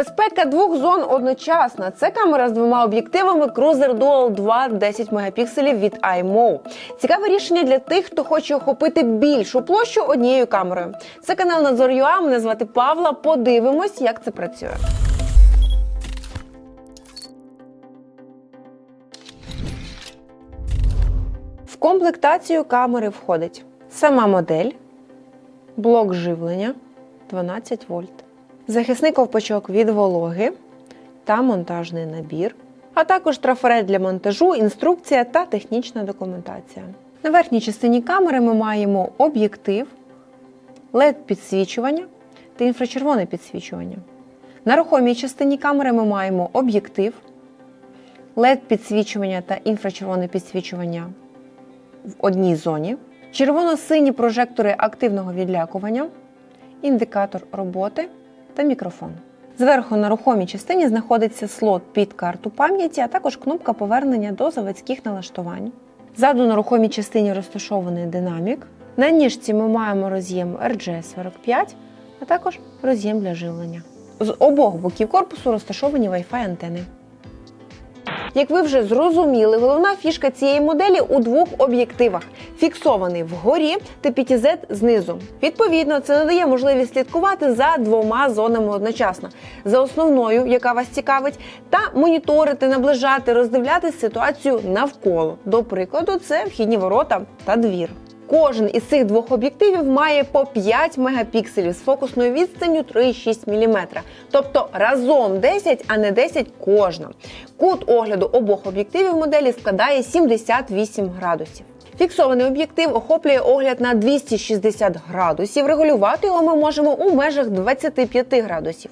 Безпека двох зон одночасно. Це камера з двома об'єктивами Cruiser Dual 2 10 мегапікселів від iMO. Цікаве рішення для тих, хто хоче охопити більшу площу однією камерою. Це канал Надзор.ua, Мене звати Павла. Подивимось, як це працює. В комплектацію камери входить сама модель, блок живлення 12 вольт, захисний ковпачок від вологи та монтажний набір, а також трафарет для монтажу, інструкція та технічна документація. На верхній частині камери ми маємо об'єктив, led підсвічування та інфрачервоне підсвічування. На рухомій частині камери ми маємо об'єктив, led підсвічування та інфрачервоне підсвічування в одній зоні, червоно-сині прожектори активного відлякування, індикатор роботи та мікрофон. Зверху на рухомій частині знаходиться слот під карту пам'яті, а також кнопка повернення до заводських налаштувань. Ззаду на рухомій частині розташований динамік. На ніжці ми маємо роз'єм RG45, а також роз'єм для живлення. З обох боків корпусу розташовані Wi-Fi антени. Як ви вже зрозуміли, головна фішка цієї моделі у двох об'єктивах: фіксований вгорі та пітізет знизу. Відповідно, це надає можливість слідкувати за двома зонами одночасно: за основною, яка вас цікавить, та моніторити, наближати, роздивляти ситуацію навколо. До прикладу, це вхідні ворота та двір. Кожен із цих двох об'єктивів має по 5 мегапікселів з фокусною відстанню 3,6 мм. Тобто разом 10, а не 10 кожна. Кут огляду обох об'єктивів моделі складає 78 градусів. Фіксований об'єктив охоплює огляд на 260 градусів. Регулювати його ми можемо у межах 25 градусів.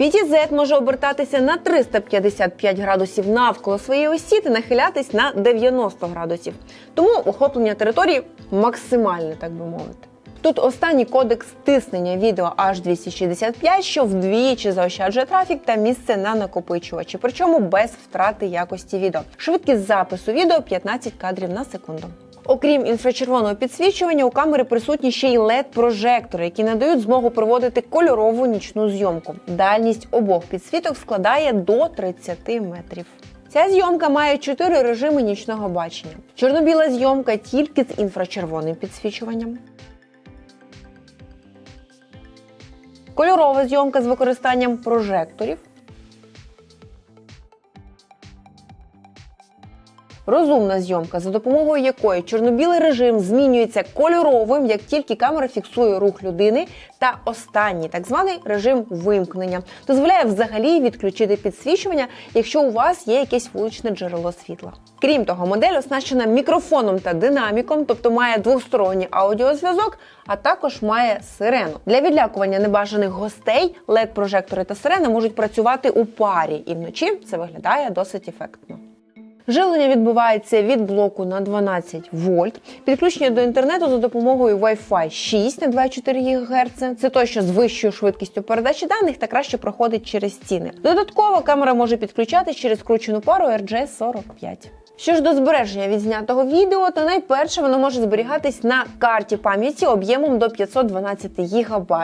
PTZ може обертатися на 355 градусів навколо своєї осі та нахилятись на 90 градусів. Тому охоплення території максимальне, так би мовити. Тут останній кодекс стиснення відео H265, що вдвічі заощаджує трафік та місце на накопичувачі, причому без втрати якості відео. Швидкість запису відео 15 кадрів на секунду. Окрім інфрачервоного підсвічування, у камери присутні ще й led прожектори які надають змогу проводити кольорову нічну зйомку. Дальність обох підсвіток складає до 30 метрів. Ця зйомка має чотири режими нічного бачення: чорно-біла зйомка тільки з інфрачервоним підсвічуванням. Кольорова зйомка з використанням прожекторів. Розумна зйомка, за допомогою якої чорно-білий режим змінюється кольоровим, як тільки камера фіксує рух людини. Та останній так званий режим вимкнення дозволяє взагалі відключити підсвічування, якщо у вас є якесь вуличне джерело світла. Крім того, модель оснащена мікрофоном та динаміком, тобто має двосторонній аудіозв'язок, а також має сирену. Для відлякування небажаних гостей led прожектори та сирена можуть працювати у парі, і вночі це виглядає досить ефектно. Живлення відбувається від блоку на 12 вольт. Підключення до інтернету за допомогою Wi-Fi 6 на 24 ГГц. Це той, що з вищою швидкістю передачі даних та краще проходить через стіни. Додатково камера може підключатись через скручену пару RG45. Що ж до збереження відзнятого відео, то найперше воно може зберігатись на карті пам'яті об'ємом до 512 ГБ.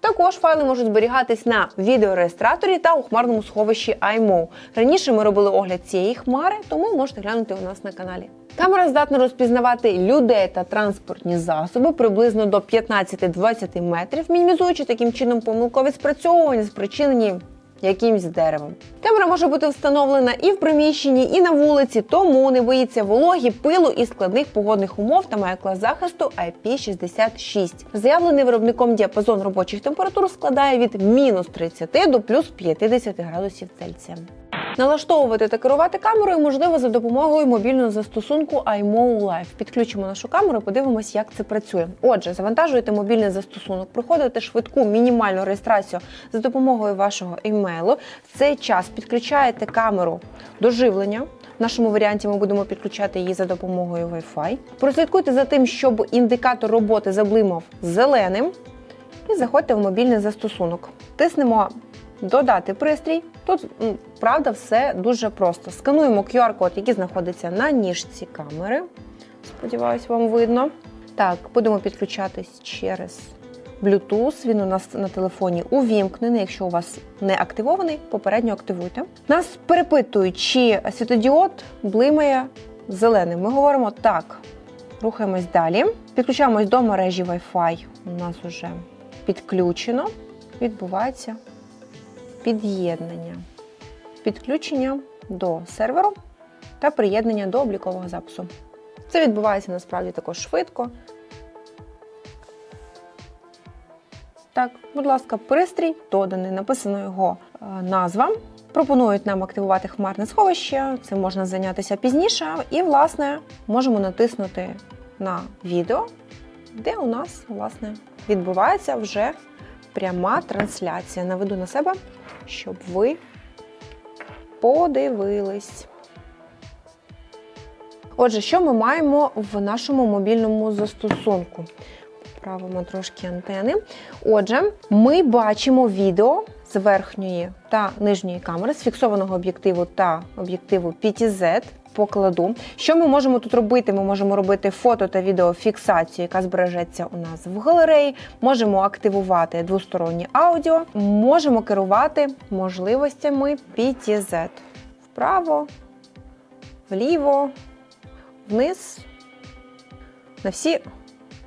Також файли можуть зберігатись на відеореєстраторі та у хмарному сховищі iMO. Раніше ми робили огляд цієї хмари, тому можете глянути у нас на каналі. Камера здатна розпізнавати людей та транспортні засоби приблизно до 15-20 метрів, мінімізуючи таким чином помилкові спрацьовування, спричинені якимсь деревом. Камера може бути встановлена і в приміщенні, і на вулиці, тому не боїться вологі, пилу і складних погодних умов та має клас захисту IP66. Заявлений виробником діапазон робочих температур складає від мінус 30 до плюс 50 градусів Цельсія. Налаштовувати та керувати камерою можливо за допомогою мобільного застосунку iMO Live. Підключимо нашу камеру, подивимось, як це працює. Отже, завантажуєте мобільний застосунок, проходите швидку мінімальну реєстрацію за допомогою вашого емейлу. В цей час підключаєте камеру до живлення. В нашому варіанті ми будемо підключати її за допомогою Wi-Fi. Прослідкуйте за тим, щоб індикатор роботи заблимав зеленим. І заходьте в мобільний застосунок. Тиснемо Додати пристрій. Тут, правда, все дуже просто. Скануємо QR-код, який знаходиться на ніжці камери. Сподіваюсь, вам видно. Так, будемо підключатись через Bluetooth, він у нас на телефоні увімкнений. Якщо у вас не активований, попередньо активуйте. Нас перепитують, чи світодіод блимає зеленим. Ми говоримо так. Рухаємось далі. Підключаємось до мережі Wi-Fi. У нас вже підключено. Відбувається під'єднання. Підключення до серверу та приєднання до облікового запису. Це відбувається насправді також швидко. Так, будь ласка, пристрій доданий, написано його е, назва. Пропонують нам активувати хмарне сховище. Цим можна зайнятися пізніше. І, власне, можемо натиснути на відео, де у нас, власне, відбувається вже пряма трансляція. Наведу на себе, щоб ви подивились. Отже, що ми маємо в нашому мобільному застосунку? Правимо трошки антени. Отже, ми бачимо відео з верхньої та нижньої камери, з фіксованого об'єктиву та об'єктиву PTZ. Покладу. Що ми можемо тут робити? Ми можемо робити фото та відеофіксацію, яка збережеться у нас в галереї. Можемо активувати двостороннє аудіо, можемо керувати можливостями PTZ. Вправо, вліво, вниз, на всі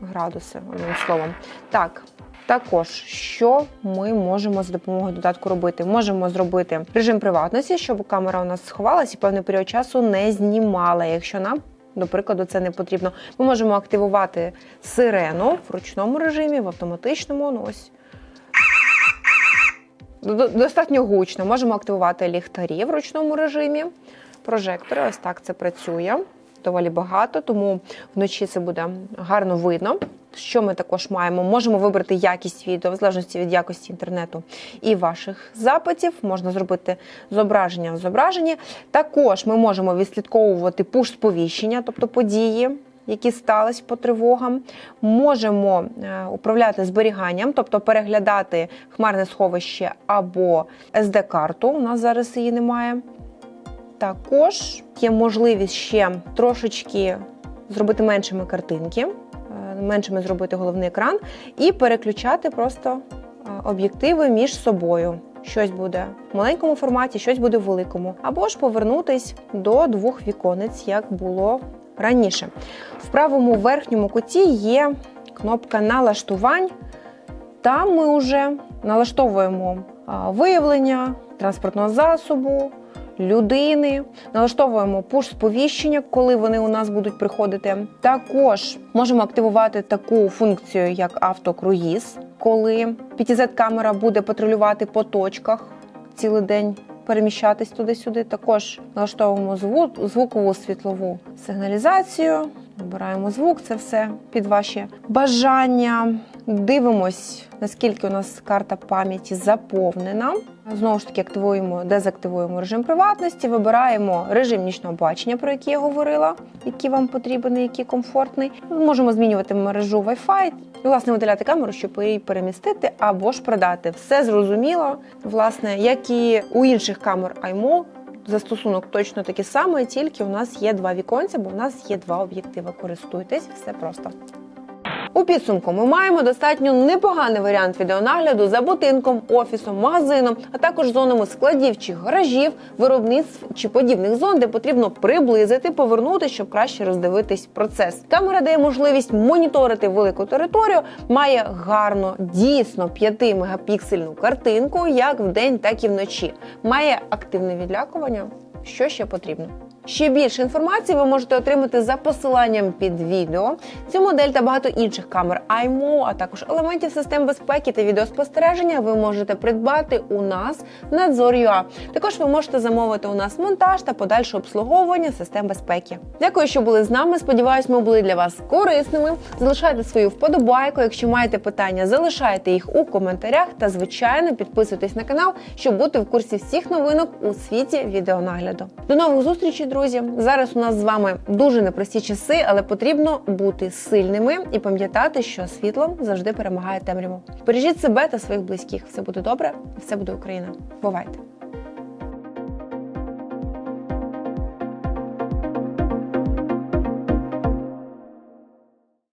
градуси, одним словом. Так, також, що ми можемо за допомогою додатку робити? Можемо зробити режим приватності, щоб камера у нас сховалась і певний період часу не знімала, якщо нам. До прикладу, це не потрібно. Ми можемо активувати сирену в ручному режимі, в автоматичному. Ну ось достатньо гучно. Можемо активувати ліхтарі в ручному режимі. Прожектори, ось так це працює. Доволі багато, тому вночі це буде гарно видно. Що ми також маємо? Можемо вибрати якість відео в залежності від якості інтернету і ваших запитів. Можна зробити зображення в зображенні. Також ми можемо відслідковувати пуш-сповіщення, тобто події, які стались по тривогам. Можемо е, управляти зберіганням, тобто переглядати хмарне сховище або SD-карту. У нас зараз її немає. Також є можливість ще трошечки зробити меншими картинки, е, меншими зробити головний екран і переключати просто е, об'єктиви між собою. Щось буде в маленькому форматі, щось буде в великому, або ж повернутись до двох віконець, як було раніше. В правому верхньому куті є кнопка налаштувань. Там ми вже налаштовуємо виявлення транспортного засобу, людини, налаштовуємо пуш-сповіщення, коли вони у нас будуть приходити. Також можемо активувати таку функцію, як автокруїз, коли PTZ-камера буде патрулювати по точках цілий день. Переміщатись туди-сюди. Також налаштовуємо звук, звукову світлову сигналізацію. Вибираємо звук, це все під ваші бажання. Дивимось, наскільки у нас карта пам'яті заповнена. Знову ж таки, активуємо, дезактивуємо режим приватності, вибираємо режим нічного бачення, про який я говорила, який вам потрібен, який комфортний. Можемо змінювати мережу Wi-Fi, і, власне, виділяти камеру, щоб її перемістити або ж продати. Все зрозуміло, власне, як і у інших камер iMO, Застосунок точно такий самий, тільки у нас є два віконця, бо у нас є два об'єктиви. Користуйтесь, все просто. У підсумку ми маємо достатньо непоганий варіант відеонагляду за будинком, офісом, магазином, а також зонами складів чи гаражів, виробництв чи подібних зон, де потрібно приблизити, повернути, щоб краще роздивитись процес. Камера дає можливість моніторити велику територію, має гарно, дійсно 5 мегапіксельну картинку, як вдень, так і вночі. Має активне відлякування. Що ще потрібно? Ще більше інформації ви можете отримати за посиланням під відео. Цю модель та багато інших камер iMO, а також елементів систем безпеки та відеоспостереження ви можете придбати у нас в Надзор.ua. Також ви можете замовити у нас монтаж та подальше обслуговування систем безпеки. Дякую, що були з нами. Сподіваюсь, ми були для вас корисними. Залишайте свою вподобайку. Якщо маєте питання, залишайте їх у коментарях та, звичайно, підписуйтесь на канал, щоб бути в курсі всіх новинок у світі відеонагляду. До нових зустрічей, друзі! Зараз у нас з вами дуже непрості часи, але потрібно бути сильними і пам'ятати, що світло завжди перемагає темряву. Бережіть себе та своїх близьких. Все буде добре, все буде Україна. Бувайте!